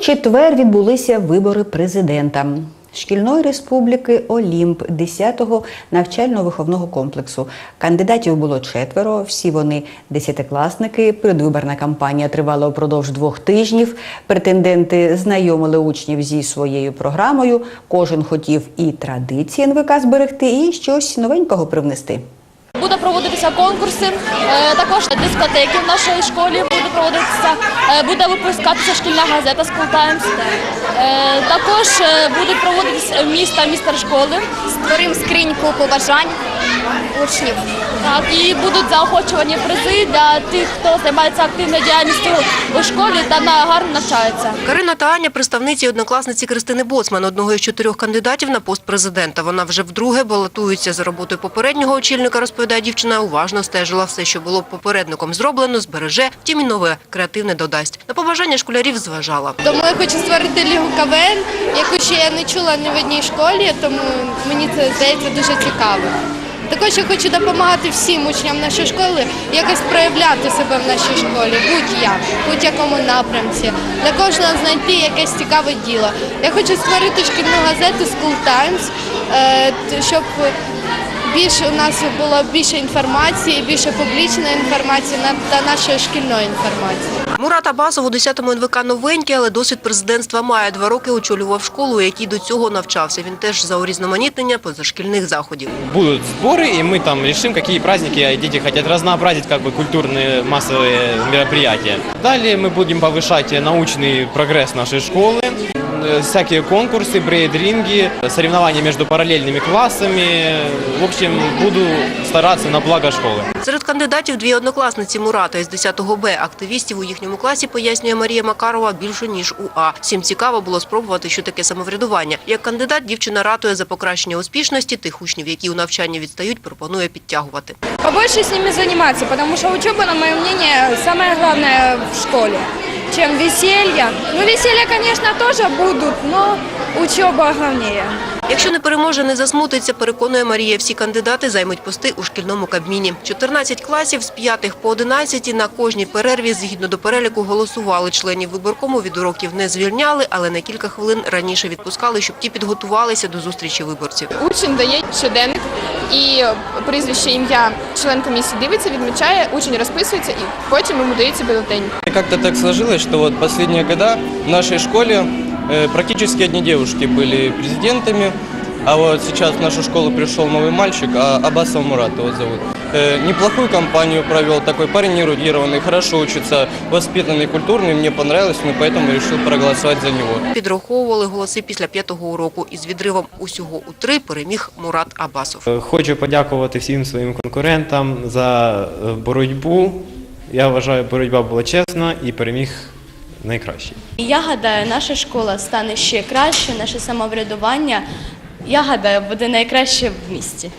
четвер відбулися вибори президента шкільної республіки Олімп 10-го навчально-виховного комплексу. Кандидатів було четверо. Всі вони десятикласники. Передвиборна кампанія тривала упродовж двох тижнів. Претенденти знайомили учнів зі своєю програмою. Кожен хотів і традиції НВК зберегти, і щось новенького привнести. Буде проводитися конкурси, е, також дискотеки в нашій школі буде проводитися, е, буде випускатися шкільна газета School Times. Е, Також будуть проводитися міста, містер школи. Створимо скриньку побажань учнів. Так, і будуть заохочувані призи для тих, хто займається активною діяльністю у школі та на гарно навчається. Карина та Аня – представниці і однокласниці Кристини Боцман, одного із чотирьох кандидатів на пост президента. Вона вже вдруге балотується за роботою попереднього очільника, розповідає дівчина, уважно стежила все, що було попередником зроблено, збереже, втім і нове, креативне додасть. На побажання школярів зважала. Тому я хочу створити лігу КВН, яку ще я не чула ні в одній школі, тому мені це здається дуже цікаво. Також я хочу допомагати всім учням нашої школи якось проявляти себе в нашій школі, будь-як, будь-якому напрямці. Для кожного знайти якесь цікаве діло. Я хочу створити шкільну газету School Times, е, щоб більше у нас було більше інформації, більше публічної інформації та нашої шкільної інформації. Мурат Абасов у 10-му НВК новенький, але досвід президентства має. Два роки очолював школу, у якій до цього навчався. Він теж за урізноманітнення позашкільних заходів. Будут сборы, и мы там решим, какие праздники дети хотят разнообразить как бы культурные массовые мероприятия. Далее мы будем повышать научный прогресс нашей школы, э, всякие конкурсы, брейд-ринги, соревнования между параллельными классами. В общем, буду стараться на благо школы. Серед кандидатів дві однокласниці Мурата із 10-го Б. Активістів у їхньому класі, пояснює Марія Макарова, більше, ніж у А. Всім цікаво було спробувати, що таке самоврядування. Як кандидат, дівчина ратує за покращення успішності тих учнів, які у навчанні відстають, пропонує підтягувати. Побольше с ними заниматься, потому что учеба, на мое мнение, главное в школе, чем веселье. Ну, веселья, конечно, тоже будут, но учеба главнее. Переможе, не засмутиться, переконує Марія. Всі кандидати займуть пости у шкільному кабміні. 14 класів з 5 по 11 на кожній перерві згідно до переліку голосували. Членів виборкому від уроків не звільняли, але на кілька хвилин раніше відпускали, щоб ті підготувалися до зустрічі виборців. Учень дає щоденник і прізвище, ім'я член комісії дивиться, відмічає, учень розписується і потім йому дається бюлетень. Как-то так сложилось, что вот последние года в нашей школе э, практически одни девушки были президентами, а вот сейчас в нашу школу пришел новый мальчик, а Абасов Мурат его зовут. Э, неплохую кампанию провел, такой парень эрудированный, хорошо учится, воспитанный, культурный, мне понравилось, ну поэтому решил проголосовать за него. Підраховували голоси після п'ятого уроку. Із відривом усього у три переміг Мурат Абасов. Хочу подякувати всім своїм конкурентам за е, боротьбу. Я вважаю, боротьба була чесна і переміг найкращий. Я гадаю, наша школа стане ще краще, наше самоврядування. я гадаю, буде найкраще в місті.